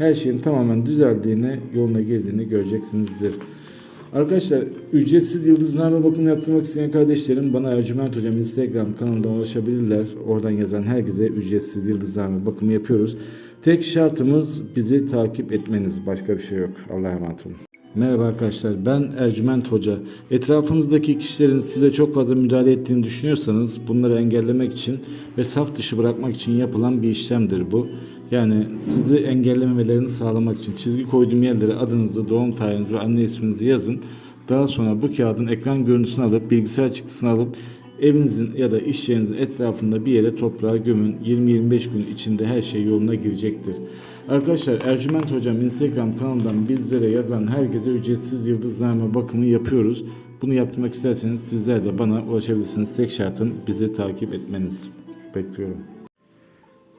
her şeyin tamamen düzeldiğini, yoluna girdiğini göreceksinizdir. Arkadaşlar ücretsiz yıldızlarla bakım yaptırmak isteyen kardeşlerim bana Ercüment Hocam Instagram kanalından ulaşabilirler. Oradan yazan herkese ücretsiz yıldızlarla bakımı yapıyoruz. Tek şartımız bizi takip etmeniz. Başka bir şey yok. Allah'a emanet olun. Merhaba arkadaşlar ben Ercüment Hoca. Etrafınızdaki kişilerin size çok fazla müdahale ettiğini düşünüyorsanız bunları engellemek için ve saf dışı bırakmak için yapılan bir işlemdir bu. Yani sizi engellememelerini sağlamak için çizgi koyduğum yerlere adınızı, doğum tarihinizi ve anne isminizi yazın. Daha sonra bu kağıdın ekran görüntüsünü alıp bilgisayar çıktısını alıp evinizin ya da iş yerinizin etrafında bir yere toprağa gömün. 20-25 gün içinde her şey yoluna girecektir. Arkadaşlar Ercüment Hocam Instagram kanalından bizlere yazan herkese ücretsiz yıldızlarma bakımı yapıyoruz. Bunu yaptırmak isterseniz sizler de bana ulaşabilirsiniz. Tek şartım bizi takip etmeniz. Bekliyorum.